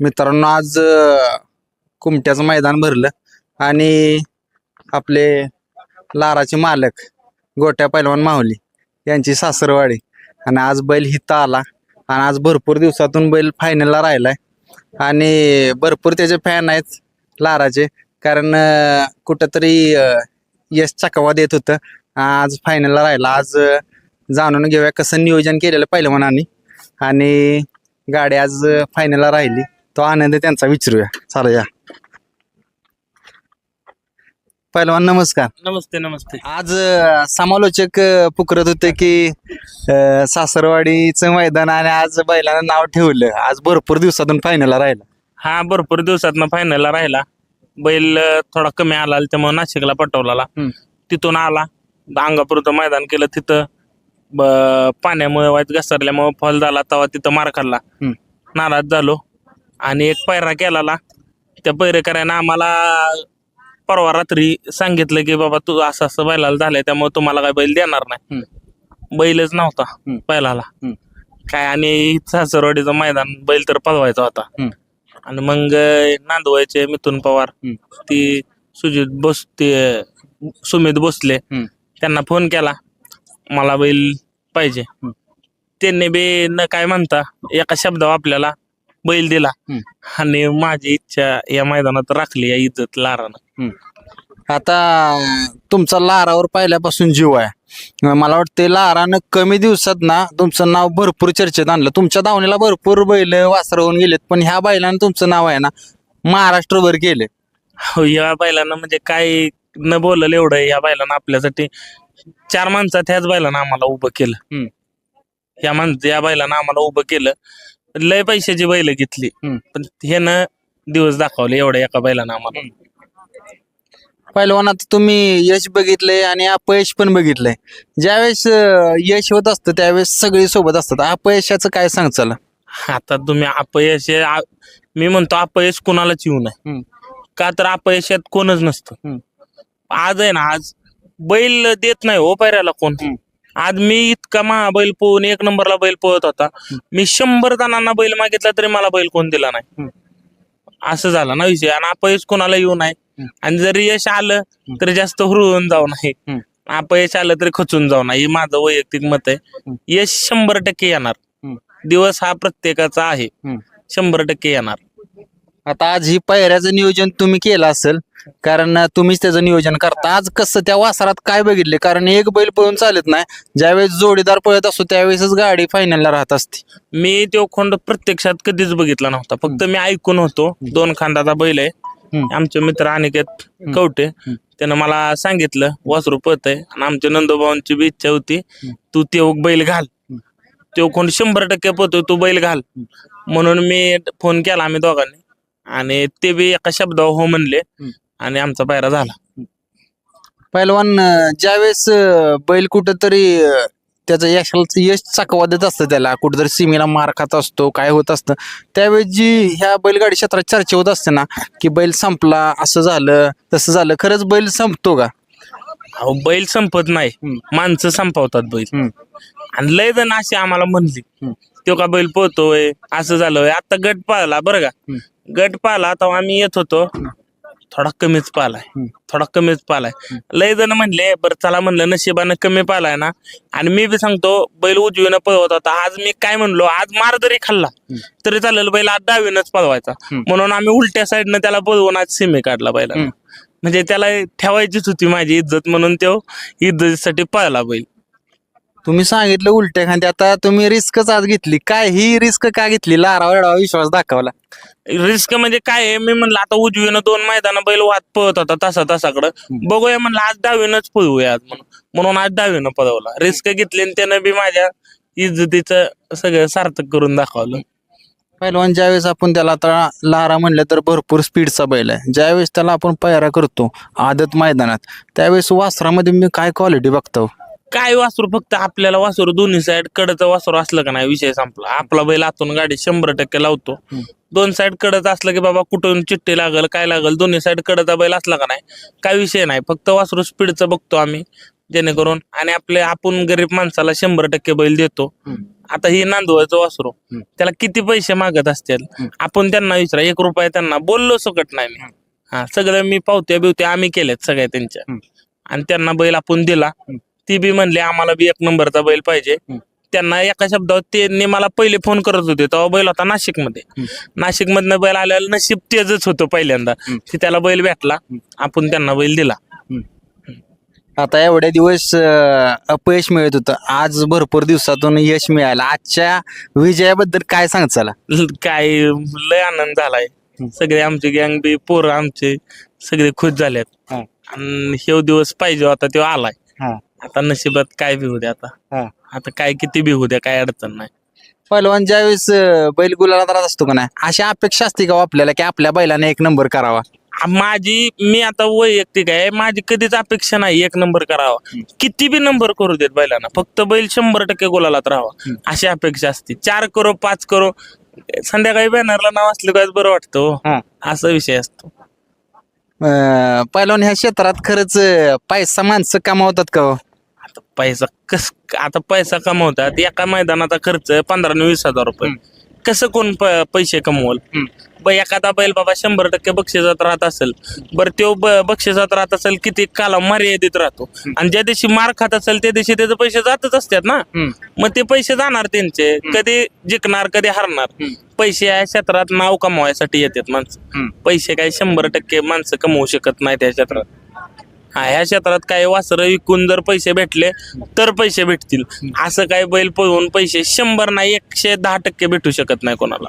मित्रांनो आज कुमट्याचं मैदान भरलं आणि आपले लाराचे मालक गोट्या पैलवान माहुली यांची सासरवाडी. आणि आज बैल हिता आला आणि आज भरपूर दिवसातून बैल फायनलला राहिलाय. आणि भरपूर त्याचे फॅन आहेत लाराचे. कारण कुठंतरी यश चकवा देत होतं. आज फायनलला राहिला. आज जाणून घेऊया कसं नियोजन केलेलं पैलवानांनी. आणि गाडी आज फायनलला राहिली. तो आनंद त्यांचा विचारूया. चला या. पहिलवान नमस्कार. नमस्ते नमस्ते. आज अं, समालोचक अं, पुकारत होते की अं, सासरवाडीचं मैदान आणि आज बैलानं नाव ठेवलं. आज भरपूर दिवसातून फायनलला राहिला. हा भरपूर दिवसात फायनलला राहिला. बैल अं, थोडा कमी आला त्यामुळे नाशिकला पटवला हम्म. तिथून आला. अंगापुरतं मैदान केलं तिथं ब- पाण्यामुळे वाईट घसरल्यामुळे फॉल झाला तेव्हा तिथं मार खाल्ला. हम्म. नाराज झालो. आणि एक पैरा केला त्या पैरेकऱ्यानं आम्हाला परवा रात्री सांगितलं की बाबा तू असं असं बैलाला झालंय त्यामुळे तुम्हाला काय बैल देणार नाही बैलच नव्हता. बैलाला. काय आणि सासरवाडीचं मैदान बैल तर पळवायचा होता. आणि मग नांदवायचे मिथुन पवार. ती सुजित बोस ते सुमित भोसले. त्यांना फोन केला मला बैल पाहिजे. त्यांनी बी न काय म्हणता एका शब्दावर आपल्याला बैल दिला. हम्म. आणि माझी इच्छा या मैदानात राखली या इज्जत लारानं. आता तुमचा लारावर पहिल्यापासून जीव आहे. अं, मला वाटते लारानं कमी दिवसात ना तुमचं नाव भरपूर चर्चेत आणलं. तुमच्या दावणीला भरपूर बैल वासर होऊन गेलेत पण ह्या बैलानं तुमचं नाव आहे ना महाराष्ट्रभर केले हो या बैलानं म्हणजे काय न बोललं एवढं या बैलानं आपल्यासाठी चार माणसात ह्याच बैलानं आम्हाला उभं केलं. हम्म. या माणसं या बैलानं आम्हाला उभं केलं. लय पैशाची बैल घेतली. हम्म. पण ह्यानं दिवस दाखवले एवढ्या एका बैलानं आम्हाला. पहिलवानात तुम्ही यश बघितलंय आणि अपयश पण बघितलंय. ज्यावेळेस अं, यश होत असतं त्यावेळेस सगळे सोबत असतात. अपयशाचं काय सांगचाल आता तुम्ही अपयश हे आ- मी म्हणतो अपयश कोणालाच येऊ नये. हम्म. का तर अपयशात कोणच नसतं. हम्म. आज आहे ना आज बैल देत नाही हो पैऱ्याला कोण. हम्म. आज मी इतका महा बैल पोहून एक नंबरला बैल पोहत होता. मी शंभर जणांना बैल मागितला तरी मला बैल कोण दिला नाही. असं झालं ना विषय. आणि अपयश कोणाला येऊ हम्म. आणि जर यश आलं तर जास्त हुरळून जाऊ हम्म. अपयश आलं तरी खचून जाऊ नये. हे माझं वैयक्तिक मत आहे. यश शंभर टक्के येणार. दिवस हा प्रत्येकाचा आहे. शंभर टक्के येणार. आता आज ही पायऱ्याचं नियोजन तुम्ही केलं असेल कारण तुम्हीच त्याचं नियोजन करता. आज कसं त्या वासरात काय बघितले? कारण एक बैल पळून चालत नाही. ज्यावेळेस जोडीदार पळत असतो त्यावेळेसच गाडी फायनलला राहत असते. मी तो खोंड प्रत्यक्षात कधीच बघितला नव्हता. फक्त मी ऐकून होतो. दोन खांदाचा बैल आहे. हम्म. आमचे मित्र अनिकेत कवटे त्यानं मला सांगितलं वासरू पळत आहे. आणि आमच्या नंदोबावांची बी इच्छा होती तू ते बैल घाल. तो कोण शंभर टक्के पोहतोय तू बैल घाल. म्हणून मी फोन केला आम्ही दोघांनी. आणि ते बी एका शब्दावर हो म्हणले हम्म. आणि आमचा पायरा झाला पहिलवान अं, ज्यावेळेस अं, बैल कुठंतरी अं, त्याचं यशाला यश चकवा देत असतं त्याला कुठेतरी सीमेला मार खात असतो काय होत असतं त्यावेळेस जी ह्या बैलगाडी क्षेत्रात चर्चा होत असते ना की बैल संपला असं झालं तसं झालं खरंच बैल संपतो का अहो बैल संपत नाही हम्म. माणसं संपवतात बैल हम्म. आणि लय जण अशी आम्हाला म्हणली हम्म. तो का बैल पोहतोय असं झालं आता गट पाहिला बरं का गट पाहिला तेव्हा आम्ही येत होतो. थोडा कमीच पालाय. थोडा कमीच पालाय. लय जण म्हणले बरं चला म्हणलं नशिबानं कमी पालाय ना. आणि मी बी सांगतो बैल उजवीनं पळवत होता. आज मी काय म्हणलो आज मार जरी खाल्ला तरी चालेल बैल आज डावीनच पळवायचा. म्हणून आम्ही उलट्या साईडनं त्याला पळवून आज सीमे काढला बैला. म्हणजे त्याला ठेवायचीच होती माझी इज्जत म्हणून तो इज्जतीसाठी पळला बैल. तुम्ही सांगितलं उलट्या खांदे. आता तुम्ही रिस्कच आज घेतली. काय ही रिस्क का घेतली? लारावर एवढा विश्वास दाखवला. रिस्क म्हणजे काय आहे? मी म्हणलं आता उजवीनं दोन मैदान बैल वाद पळत होता तसा तसाकडं. बघूया म्हणलं आज डावीनच पळवूया आज म्हणून. म्हणून आज डावीनं पळवला. रिस्क घेतली आणि त्यानं बी माझ्या इज्जतीचं सगळं सार्थक करून दाखवलं. पहिलवान ज्यावेळेस आपण त्याला आता लारा म्हणलं तर भरपूर स्पीडचा बैल आहे. ज्यावेळेस त्याला आपण पायरा करतो आदत मैदानात त्यावेळेस वासरामध्ये मी काय क्वालिटी बघतो? काय वासरू फक्त आपल्याला वासरू? दोन्ही साईड कडचं वासरू असलं का नाही? विषय संपला. आपला बैल आतून गाडी शंभर टक्के लावतो. दोन साईड कडच असलं की बाबा कुठून चिठ्ठी लागल काय लागल दोन्ही साईड कडचा बैल असला का नाही? काय विषय नाही. फक्त वासरू स्पीडचं बघतो आम्ही जेणेकरून आणि आपले आपण गरीब माणसाला शंभर टक्के बैल देतो. आता ही नांदवायचं वासरू. त्याला किती पैसे मागत असतील. आपण त्यांना विचारा. एक रुपया त्यांना बोललो सकट नाही मी. हा सगळं मी पावत्या बिवत्या आम्ही केल्यात सगळ्या त्यांच्या. आणि त्यांना बैल आपण दिला. ती बी म्हणले आम्हाला बी एक नंबरचा बैल पाहिजे. त्यांना एका शब्दावर त्यांनी मला पहिले फोन करत होते. तेव्हा बैल होता नाशिकमध्ये हम्म. नाशिक मधनं बैल आल्याला नशीब तेजच होतं पहिल्यांदा. की त्याला बैल भेटला आपण त्यांना बैल दिला. आता एवढ्या दिवस अपयश मिळत होतं. आज भरपूर दिवसातून यश मिळालं. आजच्या विजयाबद्दल काय सांगचाला? ल- काय लय आनंद झालाय. सगळे आमचे गँग बी पोरं आमचे सगळे खुश झालेत. आणि हे दिवस पाहिजे होता तो आलाय. हा. आता नशिबात काय बी होऊ द्या आता. हा. आता काय किती बी होऊ द्या काय अडचण नाही. पहिलवान ज्यावेळेस अं, बैल गुलाला राहत असतो का नाही अशी अपेक्षा असते का हो आपल्याला की आपल्या बैलाने एक नंबर करावा? आ- माझी मी आता वैयक्तिक आहे माझी कधीच अपेक्षा नाही एक नंबर करावा. किती बी नंबर करू देत बैलांना फक्त बैल शंभर टक्के गोलालात राहावा. अशी अपेक्षा असते. चार करो पाच करो संध्याकाळी बॅनरला नाव असलं काय बरं वाटतं हो. हा. असा विषय असतो. अं, पहिलवान ह्या क्षेत्रात खरंच अं, पैसा माणसं कमावतात का हो? पैसा कस आता पैसा कमवतात एका मैदानाचा खर्च पंधरा आणि वीस हजार रुपये. कसं कोण प- पैसे कमवल? ब एखादा बैल बाबा शंभर टक्के बक्षिसात राहत असेल बरं तो ब- बक्षिसात राहत असेल किती काला मर्यादित राहतो. आणि ज्या दिवशी मार खात असेल त्या दिवशी त्याचे पैसे जातच असतात ना. मग ते पैसे जाणार त्यांचे कधी जिंकणार कधी हरणार. पैसे या क्षेत्रात नाव कमवायसाठी येतात माणसं. पैसे काय शंभर टक्के माणसं कमवू शकत नाही त्या क्षेत्रात. हा ह्या क्षेत्रात काय वासरं विकून जर पैसे भेटले तर पैसे भेटतील. असं काय बैल पळवून पैसे शंभर नाही एकशे दहा टक्के भेटू शकत नाही कोणाला.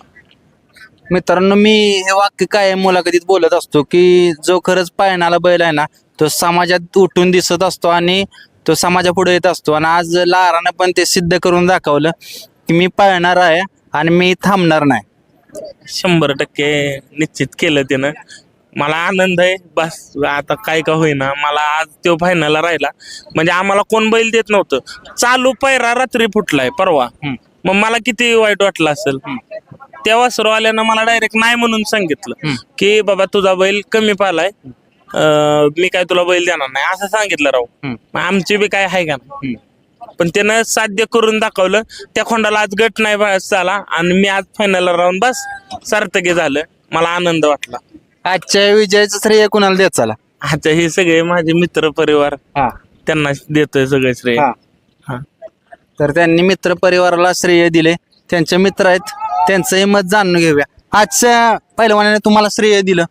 मित्रांनो मी हे वाक्य काय मुलाखतीत बोलत असतो की जो खरंच पायनाला बैल आहे ना तो समाजात उठून दिसत असतो आणि तो समाजापुढे येत असतो. आणि आज लारानं पण ते सिद्ध करून दाखवलं की मी पाळणार आहे आणि मी थांबणार नाही. शंभर टक्के निश्चित केलं त्यानं. मला आनंद आहे. बस आता काय का होईना. मला आज तो फायनलला राहिला. म्हणजे आम्हाला कोण बैल देत नव्हतं. चालू पायरा रात्री फुटलाय परवा. मग मला किती वाईट वाटलं असेल. तेव्हा सर्ववाल्यानं मला डायरेक्ट नाही म्हणून सांगितलं. की बाबा तुझा बैल कमी पालाय मी काय तुला बैल देणार नाही. असं सांगितलं राव. आमची बी काय आहे का नाही. पण त्यानं साध्य करून दाखवलं. त्या खोंडाला आज गट नाही झाला. आणि मी आज फायनलला राहून बस सार्थकी झालं. मला आनंद वाटला. आजच्या विजयाचं श्रेय कुणाला देत चला? आता हे सगळे माझे मित्र परिवार त्यांना देतोय सगळे श्रेय. हा. हा. तर त्यांनी मित्र परिवाराला श्रेय दिले. त्यांचे मित्र आहेत. त्यांचंही मत जाणून घेऊया. आजच्या पहिलवानाने तुम्हाला श्रेय दिलं.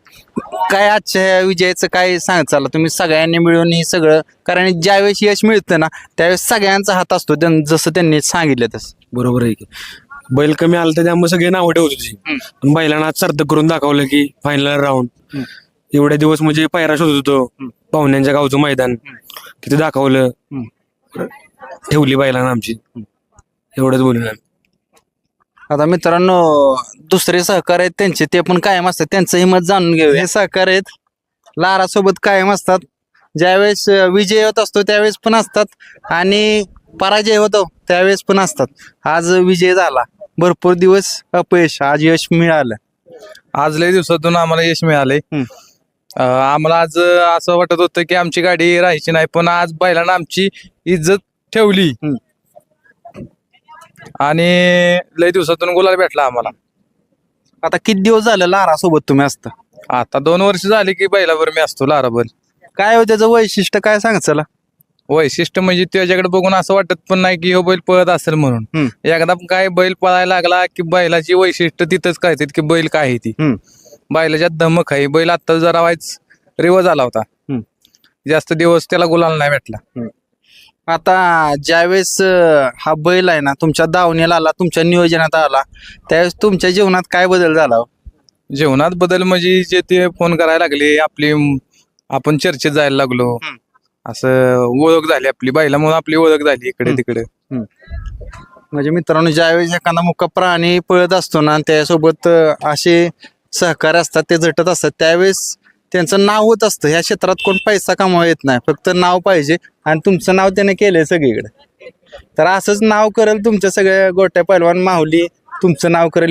काय आजच्या ह्या विजयाचं काय सांग चालला? तुम्ही सगळ्यांनी मिळून हे सगळं कारण ज्यावेळेस यश मिळतं ना त्यावेळेस सगळ्यांचा हात असतो. त्यां- जसं त्यांनी सांगितलं तसं. बरोबर आहे की. बैल कमी आलं तर त्यामुळे सगळे नावं ठेवत होती. पण बैलांना आज सार्थ करून दाखवलं की फायनल राऊंड एवढे दिवस म्हणजे पायरा शोधत होतो. पाहुण्यांच्या गावचं मैदान. तिथे दाखवलं. ठेवली बैलांना आमची. एवढंच बोलून आम्ही. आता मित्रांनो दुसरे सहकार आहेत त्यांचे ते पण कायम असतात. त्यांचंही मत जाणून घेऊया. हे सहकार आहेत. लारासोबत कायम असतात. ज्यावेळेस अं, विजय होत असतो त्यावेळेस पण असतात. आणि पराजय होतो त्यावेळेस पण असतात. आज विजय झाला. भरपूर दिवस अपयश आज यश मिळालं. आज लय दिवसातून आम्हाला यश मिळालंय. हम्म. अं, आम्हाला आज अं, असं वाटत होतं की आमची गाडी राहायची नाही पण आज बैलांना आमची इज्जत ठेवली. हम्म. आणि लय दिवसातून गुलाल भेटला आम्हाला. आता किती दिवस झालं लारासोबत तुम्ही असता? आता दोन वर्ष झाली की बैलावर मी असतो लाराबर काय हो त्याचं वैशिष्ट्य? काय सांग चला. वैशिष्ट्य म्हणजे त्याच्याकडे बघून असं वाटत पण नाही की हो बैल पळत असेल म्हणून. एकदा काय बैल पळायला लागला की बैलाची वैशिष्ट्य तिथंच कळतात की बैल काय आहे ती हम्म. बैलाच्यात धमक आहे बैल आता जरा वाईच रिवज आला होता. जास्त दिवस त्याला गुलाल नाही भेटला आता ज्यावेळेस हा बैल आहे ना तुमच्या दावणीला आला तुमच्या नियोजनात आला त्यावेळेस तुमच्या जीवनात काय बदल झाला हो? जेवणात बदल म्हणजे जे ते फोन करायला लागले आपली आपण चर्चेत जायला लागलो. असं ओळख झाली आपली बैलामुळे आपली ओळख झाली इकडे. तिकडे. म्हणजे मित्रांनो ज्यावेळेस एखादा मुका प्राणी पळत असतो ना त्यासोबत असे सहकार्य असतात ते झटत असतात त्यावेळेस त्यांचं नाव होत असतं. ह्या क्षेत्रात कोण पैसा कमावा येत नाही. फक्त नाव पाहिजे आणि तुमचं नाव त्याने केलंय सगळीकडे. तर असंच नाव करेल तुमच्या सगळ्या गोट्या पैलवान माहुली तुमचं नाव करेल